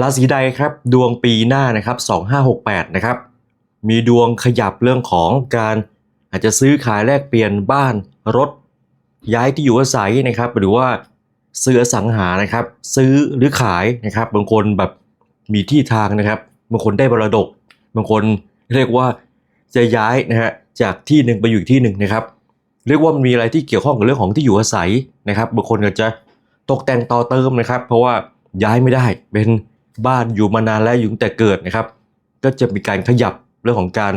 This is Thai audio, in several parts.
ราศีใดครับดวงปีหน้านะครับ2568นะครับมีดวงขยับเรื่องของการอาจจะซื้อขายแลกเปลี่ยนบ้านรถ ย้ายที่อยู่อาศัยนะครับ หรือว่าซื้อสังหานะครับ ซื้อหรือขายนะครับ บางคนแบบมีที่ทางนะครับ บางคนได้บรดก บางคนเรียกว่าจะย้ายนะฮะจากที่หนึ่งไปอยู่ที่หนึ่งนะครับ เรียกว่ามันมีอะไรที่เกี่ยวข้องกับเรื่องของที่อยู่อาศัยนะครับ บางคนก็จะตกแต่งต่อเติมนะครับ เพราะว่าย้ายไม่ได้เป็น บ้านอยู่มานานแล้วอยู่ตั้งแต่เกิดนะครับ ก็จะมีการขยับเรื่องของการ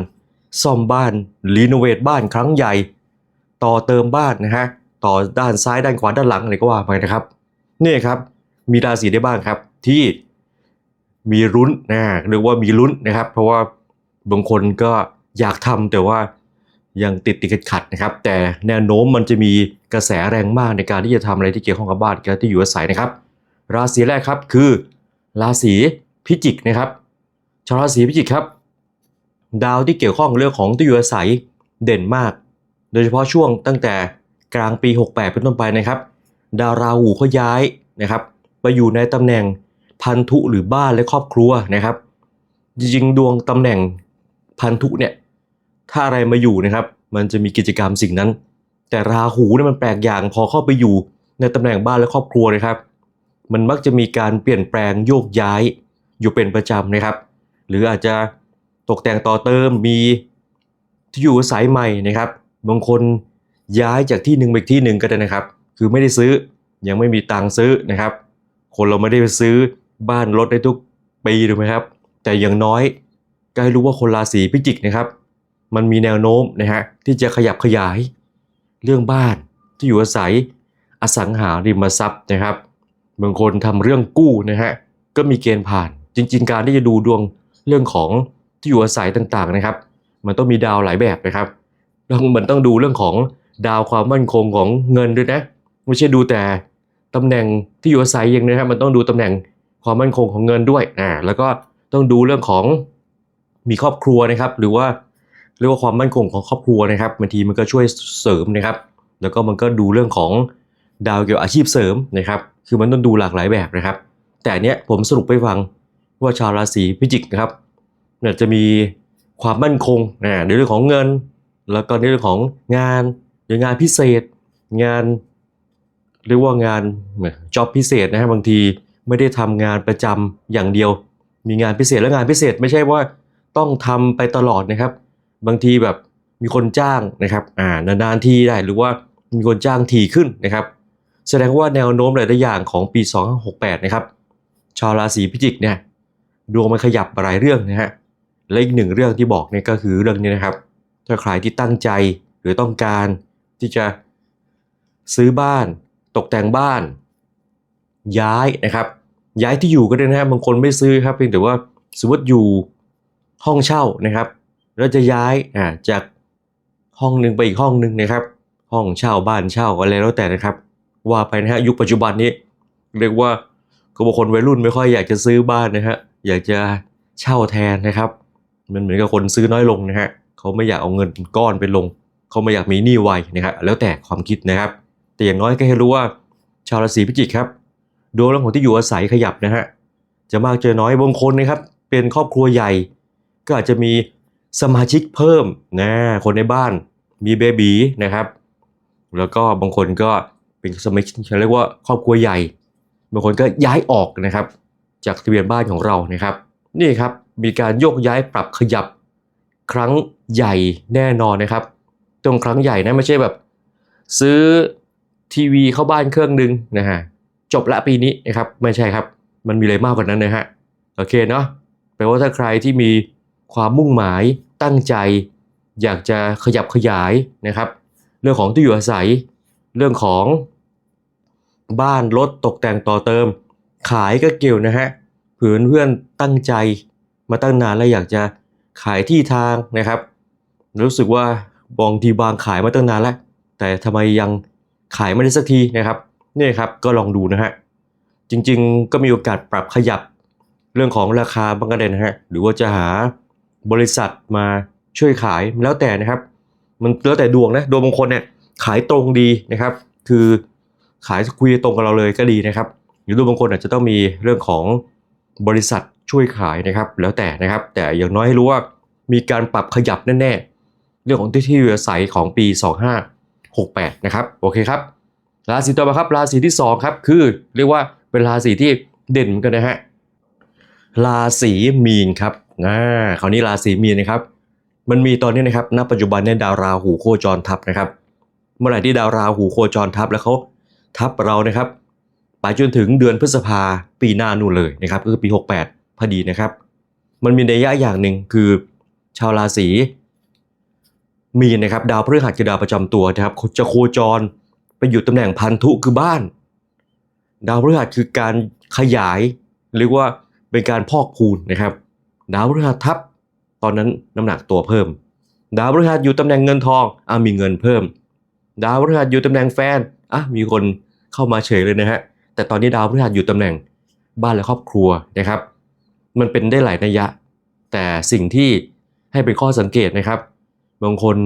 ซ่อมบ้านรีโนเวทบ้านครั้งใหญ่ ต่อเติมบ้านนะฮะต่อด้านซ้ายด้านขวาด้านหลังอะไรก็ว่าไปนะครับนี่ครับมีราศีได้บ้างครับที่มีลุ้นนะหรือว่ามีลุ้นนะครับ เพราะว่าบางคนก็อยากทำแต่ว่ายังติดติดขัดนะครับ แต่แนวโน้มมันจะมีกระแสแรงมากในการที่จะทำอะไรที่เกี่ยวข้องกับบ้านกับที่อยู่อาศัยนะครับ ราศีแรกครับคือ ราศีพิจิกนะครับชาวราศีพิจิกครับ ดาวที่เกี่ยวข้องเรื่องของที่อยู่อาศัยเด่นมาก โดยเฉพาะช่วงตั้งแต่กลางปี 68 เป็นต้นไปนะครับ ดาวราหูเขาย้ายนะครับไปอยู่ในตำแหน่งพันธุหรือบ้านและครอบครัวนะครับ จริงๆดวงตำแหน่งพันธุเนี่ยถ้าอะไรมาอยู่นะครับ มันจะมีกิจกรรมสิ่งนั้น แต่ราหูเนี่ยมันแปลกอย่างพอเข้าไปอยู่ในตำแหน่งบ้านและครอบครัวนะครับ มันมักจะมีการเปลี่ยนแปลงโยกย้ายอยู่เป็นประจำนะครับ หรืออาจจะตกแต่งต่อเติมมีที่อยู่อาศัยใหม่นะครับบางคนย้ายจากที่หนึ่งไปที่หนึ่งก็ได้นะครับ คือไม่ได้ซื้อยังไม่มีตังค์ซื้อนะครับ คนเราไม่ได้ไปซื้อบ้านรถได้ทุกปีถูกไหมครับ แต่อย่างน้อยก็ให้รู้ว่าคนราศีพิจิกนะครับ มันมีแนวโน้มนะฮะที่จะขยับขยายเรื่องบ้านที่อยู่อาศัยอสังหาริมทรัพย์นะครับ บางคนทำเรื่องกู้นะฮะก็มีเกณฑ์ผ่าน จริง ๆ การที่จะดูดวงเรื่องของที่อยู่อาศัยต่างๆนะครับ มันต้องมีดาวหลายแบบนะครับแล้วมันต้องดูเรื่องของดาวความมั่นคงของเงินด้วยนะไม่ใช่ดูแต่ตำแหน่งที่อยู่อาศัยอย่างนะครับ มันต้องดูตำแหน่งความมั่นคงของเงินด้วยอ่าแล้วก็ต้องดูเรื่องของมีครอบครัวนะครับ หรือว่าเรียกว่าความมั่นคงของครอบครัวนะครับบางทีมันก็ช่วยเสริมนะครับ แล้วก็มันก็ดูเรื่องของดาวเกี่ยวกับอาชีพเสริมนะครับ คือมันต้องดูหลากหลายแบบนะครับ แต่เนี้ยผมสรุปไปฟังว่าชาวราศีพิจิกนะครับเนี่ยจะมีความมั่นคงนะในเรื่องของเงิน แล้วก็ในเรื่องของงานหรืองานพิเศษ งานเรียกว่างานจ็อบพิเศษนะฮะบางทีไม่ได้ทำงานประจำอย่างเดียว มีงานพิเศษและงานพิเศษไม่ใช่ว่าต้องทำไปตลอดนะครับ บางทีแบบมีคนจ้างนะครับอ่านานๆทีได้หรือว่ามีคนจ้างทีขึ้นนะครับ แสดงว่าแนวโน้มหลายๆอย่างของปี 2568 นะครับ ชาวราศีพิจิกเนี่ยดวงมันขยับหลายเรื่องนะฮะ และอีกหนึ่งเรื่องที่บอกเนี่ยก็คือเรื่องนี้นะครับ ถ้าใครที่ตั้งใจหรือต้องการที่จะซื้อบ้าน ตกแต่งบ้าน ย้ายนะครับ ย้ายที่อยู่ก็ได้นะฮะบางคนไม่ซื้อครับเพียงแต่ว่าสมมติอยู่ห้องเช่านะครับแล้วจะย้ายอ่าจากห้องหนึ่งไปอีกห้องหนึ่งนะครับ ห้องเช่าบ้านเช่าอะไรแล้วแต่นะครับ ว่าไปนะฮะยุคปัจจุบันนี้ เรียกว่าก็บางคนวัยรุ่นไม่ค่อยอยากจะซื้อบ้านนะฮะอยากจะเช่าแทนนะครับ มันเหมือนกับคนซื้อน้อยลงนะฮะเขาไม่อยากเอาเงินก้อนไปลง เขาไม่อยากมีหนี้ไวนะครับแล้วแต่ความคิดนะครับ แต่อย่างน้อยก็ให้รู้ว่าชาวราศีพิจิกครับดวงเรื่องของที่อยู่อาศัยขยับนะฮะจะมากเจอน้อยบางคนนะครับ เป็นครอบครัวใหญ่ ก็อาจจะมีสมาชิกเพิ่มนะคนในบ้านมีเบบีนะครับ แล้วก็บางคนก็ เป็นสมาชิกเรียกว่าครอบครัวใหญ่บางคนก็ย้ายออกนะครับ จากทะเบียนบ้านของเรานะครับ นี่ครับมีการโยกย้ายปรับขยับครั้งใหญ่แน่นอนนะครับ ตรงครั้งใหญ่นะไม่ใช่แบบ ซื้อทีวีเข้าบ้านเครื่องหนึ่งนะฮะจบละปีนี้นะครับไม่ใช่ครับ มันมีอะไรมากกว่านั้นนะฮะโอเคเนาะแปลว่าถ้าใครที่มีความมุ่งหมายตั้งใจ อยากจะขยับขยายนะครับ เรื่องของที่อยู่อาศัย เรื่องของ บ้านรถตกแต่งต่อเติม ขายก็เกี่ยวนะฮะเผื่อเพื่อนตั้งใจมาตั้งนานแล้วอยากจะขายที่ทางนะครับ รู้สึกว่าบางทีบางขายมาตั้งนานแล้ว แต่ทำไมยังขายไม่ได้สักทีนะครับนี่ครับก็ลองดูนะฮะจริงๆ ก็มีโอกาสปรับขยับเรื่องของราคาบางกระเด็นนะฮะหรือว่าจะหาบริษัทมาช่วยขายแล้วแต่นะครับ มันแล้วแต่ดวงนะดวงบางคนเนี่ยขายตรงดีนะครับ คือ ขายคุยตรงกับเราเลยก็ดีนะครับ หรือดวงบางคนอาจจะต้องมีเรื่องของบริษัทช่วยขายนะครับ แล้วแต่นะครับ แต่อย่างน้อยให้รู้ว่ามีการปรับขยับแน่ๆ เรื่องของที่ที่อยู่อาศัยของปี 2568 นะครับ โอเคครับ ราศีต่อมาครับราศีที่ 2 ครับ คือเรียกว่าเป็นราศีที่เด่นเหมือนกันนะฮะ ราศีมีนครับอ่าคราวนี้ราศีมีนนะครับ มันมีตอนนี้นะครับ ณ ปัจจุบันเนี่ยดาวราหูโคจรทับนะครับ เมื่อไหร่ที่ดาวราหูโคจรทับแล้วเขา ทับเรานะครับไปจนถึงเดือนพฤษภาปีหน้านู่นเลยนะครับก็คือปี 68 พอดีนะครับ มันมีนัยยะอย่างหนึ่งคือชาวราศีมีนนะครับดาวพฤหัสคือดาวประจำตัวนะครับจะโคจรไปอยู่ตำแหน่งพันธุคือบ้าน ดาวพฤหัสคือการขยายเรียกว่าเป็นการพอกพูนนะครับ ดาวพฤหัสทับตอนนั้นน้ำหนักตัวเพิ่ม ดาวพฤหัสอยู่ตำแหน่งเงินทองอะมีเงินเพิ่ม ดาวพฤหัสอยู่ตำแหน่งแฟน อะมีคนเข้ามาเฉยเลยนะฮะแต่ตอนนี้ดาวพฤหัสอยู่ตำแหน่งบ้านและครอบครัวนะครับ มันเป็นได้หลายนัยยะ แต่สิ่งที่ให้เป็นข้อสังเกตนะครับบางคน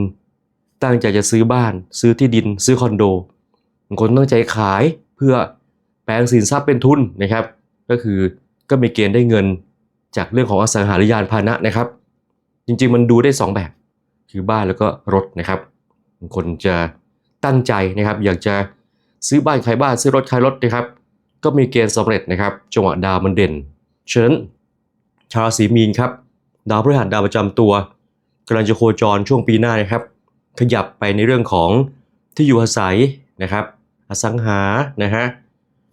ตั้งใจจะซื้อบ้าน ซื้อที่ดิน ซื้อคอนโดบางคนตั้งใจขายเพื่อแปลงสินทรัพย์เป็นทุนนะครับ ก็คือก็มีเกณฑ์ได้เงินจากเรื่องของอสังหาริยานพาหนะนะครับ จริงๆมันดูได้ 2 แบบ คือบ้านแล้วก็รถนะครับบางคนจะ ตั้งใจนะครับ อยากจะซื้อบ้านขายบ้านซื้อรถขายรถนะครับ ก็มีเกณฑ์สำเร็จนะครับ จังหวะดาวมันเด่นฉะนั้นชาวราศีมีนครับ ดาวพฤหัสดาวประจำตัวกำลังจะโคจรช่วงปีหน้านะครับ ขยับไปในเรื่องของที่อยู่อาศัยนะครับ อสังหานะฮะ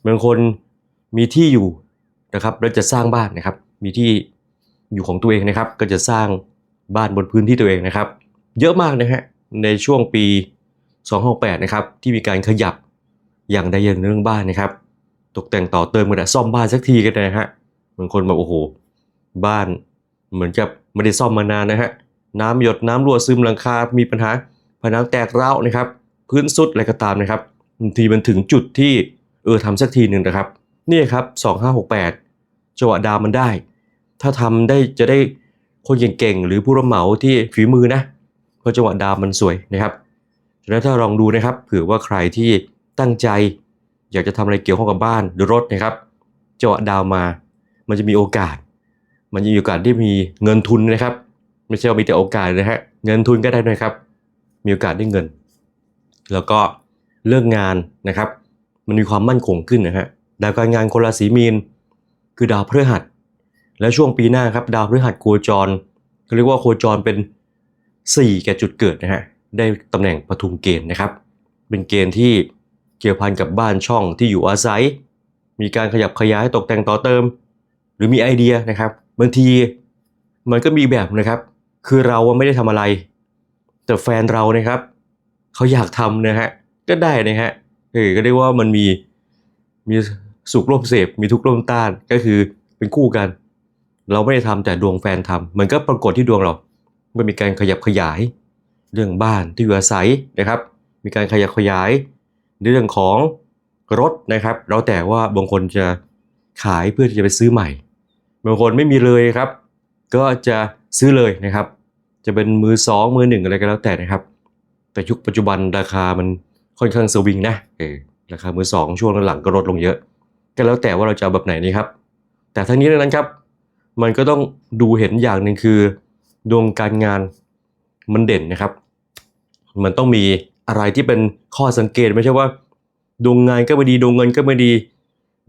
บางคนมีที่อยู่นะครับแล้วจะสร้างบ้านนะครับ มีที่อยู่ของตัวเองนะครับ ก็จะสร้างบ้านบนพื้นที่ตัวเองนะครับ เยอะมากนะฮะในช่วงปี 268นะครับที่มีการขยับอย่างใดอย่างหนึ่งเรื่องบ้านนะครับ ตกแต่งต่อเติมกันนะซ่อมบ้านสักทีกันนะฮะบางคนแบบโอ้โห บ้านเหมือนกับไม่ได้ซ่อมมานานนะฮะน้ำหยดน้ำรั่วซึมหลังคา มีปัญหาผนังแตกเร้านะครับ พื้นสุดอะไรก็ตามนะครับบางทีมันถึงจุดที่เออทำสักทีหนึ่งนะครับนี่ครับ 2568จังหวะดาวมันได้ ถ้าทำได้จะได้คนเก่งๆหรือผู้รับเหมาที่ฝีมือนะเพราะจังหวะดาวมันสวยนะครับ แล้วถ้าลองดูนะครับเผื่อว่าใครที่ตั้งใจ อยากจะทำอะไรเกี่ยวข้องกับบ้านหรือรถนะครับเจังหวะดาวมา มันจะมีโอกาส มันจะมีโอกาสที่มีเงินทุนนะครับ ไม่ใช่ว่ามีแต่โอกาสนะฮะเงินทุนก็ได้ด้วยครับ มีโอกาสได้เงิน แล้วก็เรื่องงานนะครับ มันมีความมั่นคงขึ้นนะฮะดาวการงานคนราศีมีน คือดาวพฤหัส และช่วงปีหน้าครับดาวพฤหัสโคจรเขาเรียกว่าโคจรเป็น 4 แก่จุดเกิดนะฮะ ได้ตำแหน่งปทุมเกณฑ์นะครับ เป็นเกณฑ์ที่เกี่ยวพันกับบ้านช่องที่อยู่อาศัย มีการขยับขยายตกแต่งต่อเติม หรือมีไอเดียนะครับบางทีมันก็มีแบบนะครับ คือเราไม่ได้ทำอะไร แต่แฟนเรานะครับเขาอยากทำนะฮะก็ได้นะฮะเออก็เรียกว่ามันมีมีสุขร่วมเสพมีทุกข์ร่วมต้านก็คือเป็นคู่กัน เราไม่ได้ทำแต่ดวงแฟนทำมันก็ปรากฏที่ดวงเรา มันมีการขยับขยาย เรื่องบ้านที่อยู่อาศัยนะครับ มีการขยับขยายในเรื่องของรถนะครับ แล้วแต่ว่าบางคนจะขายเพื่อที่จะไปซื้อใหม่ บางคนไม่มีเลยครับ ก็จะซื้อเลยนะครับ จะเป็นมือสองมือหนึ่งอะไรก็แล้วแต่นะครับ แต่ยุคปัจจุบันราคามันค่อนข้างสวิงนะเออราคามือสองช่วงหลังก็ลดลงเยอะ ก็แล้วแต่ว่าเราจะาแบบไหนนี่ครับ แต่ทั้งนี้ทั้งนั้นครับ มันก็ต้องดูเห็นอย่างหนึ่งคือดวงการงาน มันเด่นนะครับ มันต้องมีอะไรที่เป็นข้อสังเกตไม่ใช่ว่า ดวงงานก็ไม่ดีดวงเงินก็ไม่ดี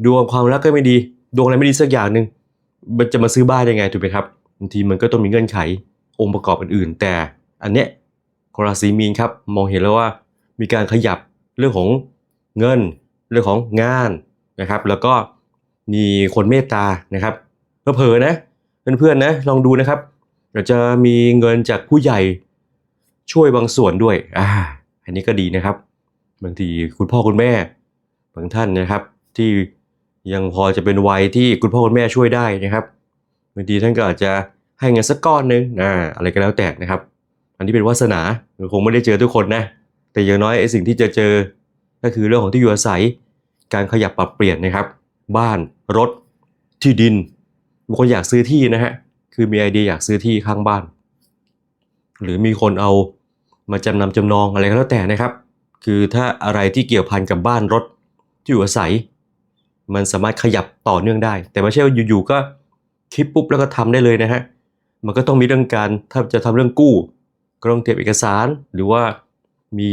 ดวงความรักก็ไม่ดี ดวงอะไรไม่ดีสักอย่างหนึ่งมันจะมาซื้อบ้านยังไงถูกไหมครับบางทีมันก็ต้องมีเงื่อนไของค์ประกอบอื่นๆ แต่อันเนี้ยราศีมีนครับมองเห็นแล้วว่ามีการขยับเรื่องของเงิน เรื่องของงานนะครับ แล้วก็มีคนเมตตานะครับเผลอๆนะเพื่อนๆนะลองดูนะครับอาจจะมีเงินจากผู้ใหญ่ ช่วยบางส่วนด้วย อ่า อันนี้ก็ดีนะครับ บางทีคุณพ่อคุณแม่ บางท่านนะครับ ที่ยังพอจะเป็นวัยที่คุณพ่อคุณแม่ช่วยได้นะครับ บางทีท่านก็อาจจะให้เงินสักก้อนหนึงอ่าอะไรก็แล้วแต่นะครับ อันนี้เป็นวาสนาคงไม่ได้เจอทุกคนนะ แต่อย่างน้อยไอ้สิ่งที่จะเจอ ก็คือเรื่องของที่อยู่อาศัย การขยับปรับเปลี่ยนนะครับ บ้าน รถ ที่ดินบางคนอยากซื้อที่นะฮะ คือมีไอเดียอยากซื้อที่ข้างบ้าน หรือมีคนเอา มาจำนำจำนองอะไรก็แล้วแต่นะครับ คือถ้าอะไรที่เกี่ยวพันกับบ้านรถที่อยู่อาศัย มันสามารถขยับต่อเนื่องได้ แต่ไม่ใช่ว่าอยู่ๆก็คิดปุ๊บแล้วก็ทำได้เลยนะฮะมันก็ต้องมีเรื่องการถ้าจะทำเรื่องกู้ก็ต้องเตรียมเอกสารหรือว่ามี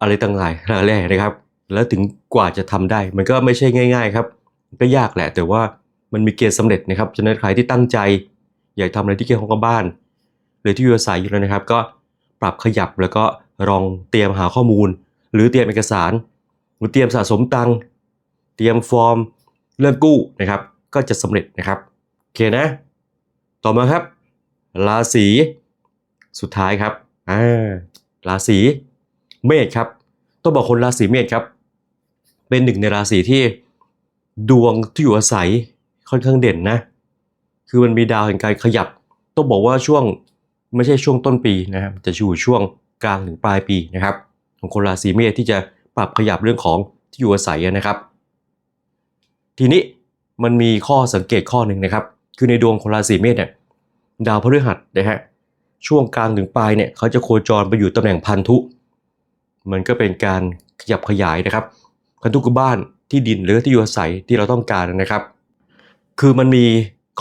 อะไรต่างๆหลายแหล่นะครับ แล้วถึงกว่าจะทำได้ มันก็ไม่ใช่ง่าย ๆ ครับ ก็ยากแหละ แต่ว่ามันมีเกณฑ์สำเร็จนะครับฉะนั้นใครที่ตั้งใจ อยากทำอะไรที่เกี่ยวข้องกับบ้าน หรือที่อยู่อาศัยอยู่แล้วนะครับ ก็ ปรับขยับแล้วก็ลองเตรียมหาข้อมูล หรือเตรียมเอกสาร หรือเตรียมสะสมตังค์เตรียมฟอร์มเรื่องกู้นะครับ ก็จะสำเร็จนะครับโอเคนะ ต่อมาครับ ราศีสุดท้ายครับอ่าราศีเมษครับต้องบอกคนราศีเมษครับ เป็นหนึ่งในราศีที่ดวงที่อยู่อาศัยค่อนข้างเด่นนะ คือมันมีดาวแห่งการขยับ ต้องบอกว่าช่วง ไม่ใช่ช่วงต้นปีนะครับจะอยู่ช่วงกลางถึงปลายปีนะครับ ของคนราศีเมษที่จะปรับขยับเรื่องของที่อยู่อาศัยนะครับ ทีนี้มันมีข้อสังเกตข้อหนึ่งนะครับ คือในดวงคนราศีเมษเนี่ยดาวพฤหัสนะฮะช่วงกลางถึงปลายเนี่ยเขาจะโคจรไปอยู่ตำแหน่งพันธุ มันก็เป็นการขยับขยายนะครับพันธุคือบ้านที่ดินหรือที่อยู่อาศัยที่เราต้องการนะครับ คือมันมี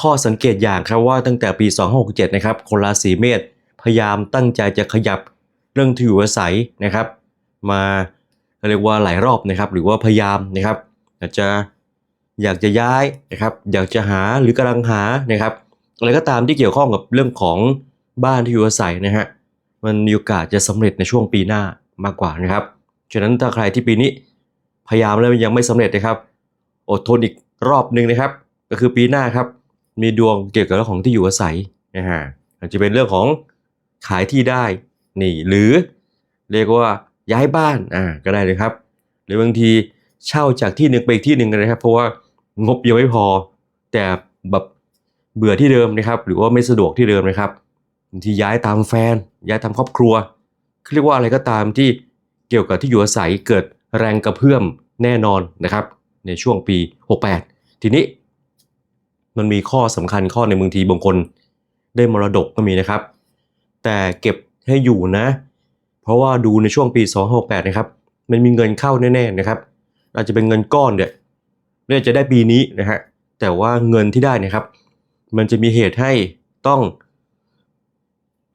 ข้อสังเกตอย่างครับว่าตั้งแต่ปี 2567 นะครับคนราศีเมษพยายามตั้งใจจะขยับเรื่องที่อยู่อาศัยนะครับ มาเรียกว่าหลายรอบนะครับ หรือว่าพยายามนะครับอาจจะอยากจะย้ายนะครับ อยากจะหาหรือกำลังหานะครับอะไรก็ตามที่เกี่ยวข้องกับเรื่องของบ้านที่อยู่อาศัยนะฮะมันมีโอกาสจะสำเร็จในช่วงปีหน้ามากกว่านะครับฉะนั้นถ้าใครที่ปีนี้พยายามแล้วยังไม่สำเร็จนะครับ อดทนอีกรอบหนึ่งนะครับ ก็คือปีหน้าครับ มีดวงเกี่ยวกับเรื่องของที่อยู่อาศัยนะฮะอาจจะเป็นเรื่องของขายที่ได้นี่หรือเรียกว่าย้ายบ้านอ่าก็ได้เลยครับ หรือบางทีเช่าจากที่หนึ่งไปอีกที่หนึ่งนะครับ เพราะว่างบยังไม่พอ แต่แบบเบื่อที่เดิมนะครับ หรือว่าไม่สะดวกที่เดิมนะครับบางทีย้ายตามแฟน ย้ายตามครอบครัวเรียกว่าอะไรก็ตามที่เกี่ยวกับที่อยู่อาศัยเกิดแรงกระเพื่อมแน่นอนนะครับ ในช่วงปี 68 ทีนี้ มันมีข้อสำคัญข้อในบางทีบางคนได้มรดกก็มีนะครับ แต่เก็บให้อยู่นะ เพราะว่าดูในช่วงปี 268 นะครับ มันมีเงินเข้าแน่ๆนะครับ อาจจะเป็นเงินก้อนเนี่ยเนี่ยจะได้ปีนี้นะฮะแต่ว่าเงินที่ได้นะครับ มันจะมีเหตุให้ต้อง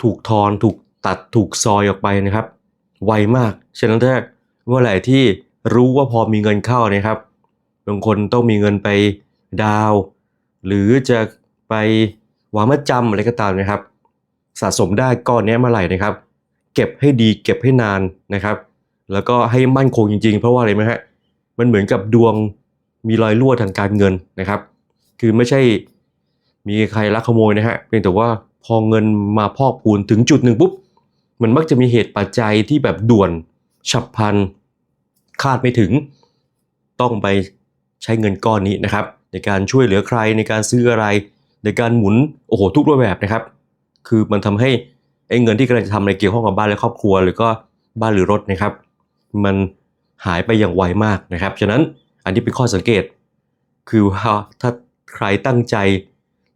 ถูกทอนถูกตัดถูกซอยออกไปนะครับ ไวมาก ฉะนั้นถ้าเมื่อไหร่ที่รู้ว่าพอมีเงินเข้านะครับบางคนต้องมีเงินไปดาว หรือจะไปวางมัดจำอะไรก็ตามนะครับ สะสมได้ก้อนนี้เมื่อไหร่นะครับ เก็บให้ดีเก็บให้นานนะครับ แล้วก็ให้มั่นคงจริงๆ เพราะว่าอะไรไหมฮะมันเหมือนกับดวงมีรอยรั่วทางการเงินนะครับ คือไม่ใช่มีใครลักขโมยนะฮะเพียงแต่ว่าพอเงินมาพอกพูนถึงจุดหนึ่งปุ๊บมันมักจะมีเหตุปัจจัยที่แบบด่วนฉับพลันคาดไม่ถึง ต้องไปใช้เงินก้อนนี้นะครับ ในการช่วยเหลือใครในการซื้ออะไร ในการหมุนโอ้โหทุกรูปแบบนะครับ คือมันทำให้ไอ้เงินที่กำลังจะทำในเกี่ยวข้องกับบ้านและครอบครัว หรือก็บ้านหรือรถนะครับ มันหายไปอย่างไวมากนะครับฉะนั้นอันนี้เป็นข้อสังเกต คือว่าถ้าใครตั้งใจ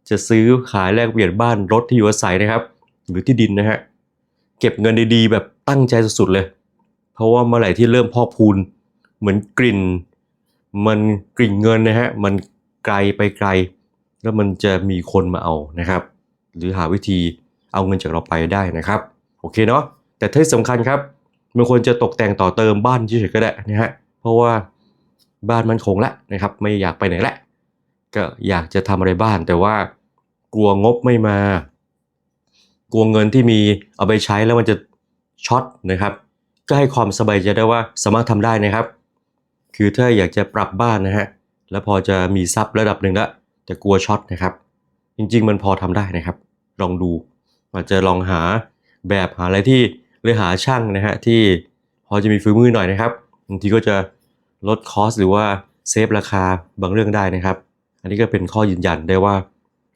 จะซื้อขายแลกเปลี่ยนบ้านรถที่อยู่อาศัยนะครับ หรือที่ดินนะฮะเก็บเงินดีๆแบบตั้งใจสุดๆเลย เพราะว่าเมื่อไหร่ที่เริ่มพอกพูน เหมือนกลิ่น มันกลิ่นเงินนะฮะมัน ไกลไปไกล แล้วมันจะมีคนมาเอานะครับ หรือหาวิธีเอาเงินจากเราไปได้นะครับ โอเคเนาะแต่ที่สำคัญครับมันควรจะตกแต่งต่อเติมบ้านเฉยๆก็ได้นะฮะเพราะว่าบ้านมันคงแล้วนะครับ ไม่อยากไปไหนแหละก็อยากจะทำอะไรบ้านแต่ว่ากลัวงบไม่มา กลัวเงินที่มีเอาไปใช้แล้วมันจะช็อตนะครับ ก็ให้ความสบายใจได้ว่าสามารถทำได้นะครับ คือถ้าอยากจะปรับบ้านนะฮะ แล้วพอจะมีทรัพย์ระดับหนึ่งแล้วแต่กลัวช็อตนะครับ จริง ๆ มันพอทำได้นะครับ ลองดูอาจจะลองหาแบบหาอะไรที่หรือหาช่างนะฮะที่พอจะมีฝีมือหน่อยนะครับบางทีก็จะลดคอสหรือว่าเซฟราคาบางเรื่องได้นะครับ อันนี้ก็เป็นข้อยืนยันได้ว่า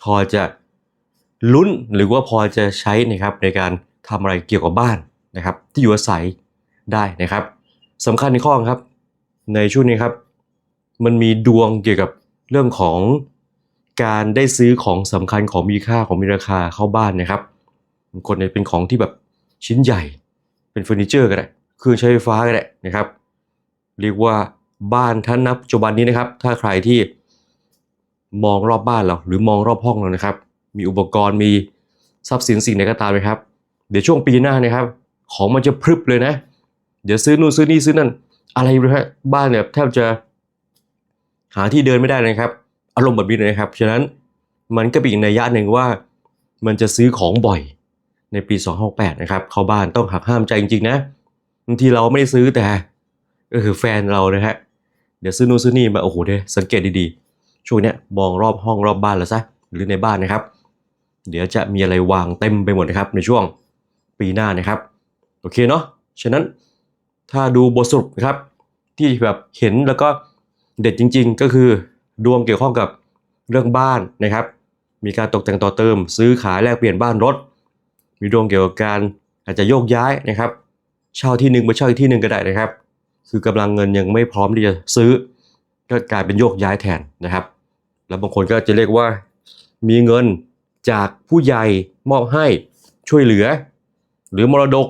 พอจะลุ้นหรือว่าพอจะใช้นะครับในการทำอะไรเกี่ยวกับบ้านนะครับ ที่อยู่อาศัยได้นะครับสำคัญในข้อครับในช่วงนี้ครับ มันมีดวงเกี่ยวกับเรื่องของการได้ซื้อของสำคัญของมีค่าของมีราคาเข้าบ้านนะครับบางคนเนี่ยเป็นของที่แบบชิ้นใหญ่ เป็นเฟอร์นิเจอร์ก็ได้เครื่องใช้ไฟฟ้าก็ได้นะครับ เรียกว่าบ้านท่านนับปัจจุบันนี้นะครับ ถ้าใครที่มองรอบบ้านเราหรือมองรอบห้องเรานะครับ มีอุปกรณ์มีทรัพย์สินสิ่งใดก็ตามนะครับ เดี๋ยวช่วงปีหน้านะครับ ของมันจะพรึบเลยนะ เดี๋ยวซื้อนู่นซื้อนี่ซื้อนั่นอะไรนะฮะบ้านเนี่ยแทบจะ หาที่เดินไม่ได้นะครับ อารมณ์แบบนี้เลยนะครับ ฉะนั้นมันก็เป็นอีกนัยยะหนึ่งว่า มันจะซื้อของบ่อยในปี 268 นะครับ เข้าบ้านต้องหักห้ามใจจริงๆนะบางทีเราไม่ได้ซื้อแต่ก็คือแฟนเรานะฮะเดี๋ยวซื้อนู่นซื้อนี่มาโอ้โหเดี๋ยสังเกตดีๆ ช่วงเนี้ยมองรอบห้องรอบบ้านแล้วซะหรือในบ้านนะครับ เดี๋ยวจะมีอะไรวางเต็มไปหมดนะครับ ในช่วงปีหน้านะครับ โอเคเนาะฉะนั้นถ้าดูบทสรุปนะครับ ที่แบบเห็นแล้วก็ เด็ดจริง ๆ ก็คือดวงเกี่ยวข้องกับเรื่องบ้านนะครับ มีการตกแต่งต่อเติม ซื้อขายแลกเปลี่ยนบ้านรถ มีดวงเกี่ยวกับการอาจจะโยกย้ายนะครับ เช่าที่หนึ่งมาเช่าอีกที่หนึ่งก็ได้นะครับ คือกำลังเงินยังไม่พร้อมที่จะซื้อก็กลายเป็นโยกย้ายแทนนะครับ แล้วบางคนก็จะเรียกว่ามีเงินจากผู้ใหญ่มอบให้ช่วยเหลือ หรือมรดก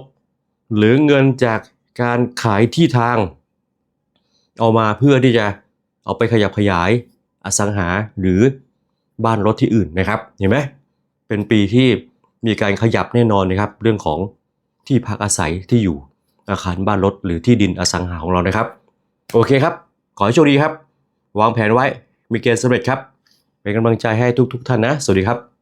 หรือเงินจากการขายที่ทาง เอามาเพื่อที่จะ เอาไปขยับขยายอสังหาหรือบ้านรถที่อื่นนะครับ เห็นไหมเป็นปีที่มีการขยับแน่นอนนะครับ เรื่องของที่พักอาศัยที่อยู่อาคารบ้านรถหรือที่ดินอสังหาของเรานะครับ โอเคครับ ขอให้โชคดีครับ วางแผนไว้มีเกณฑ์สำเร็จครับ เป็นกำลังใจให้ทุกๆท่านนะ สวัสดีครับ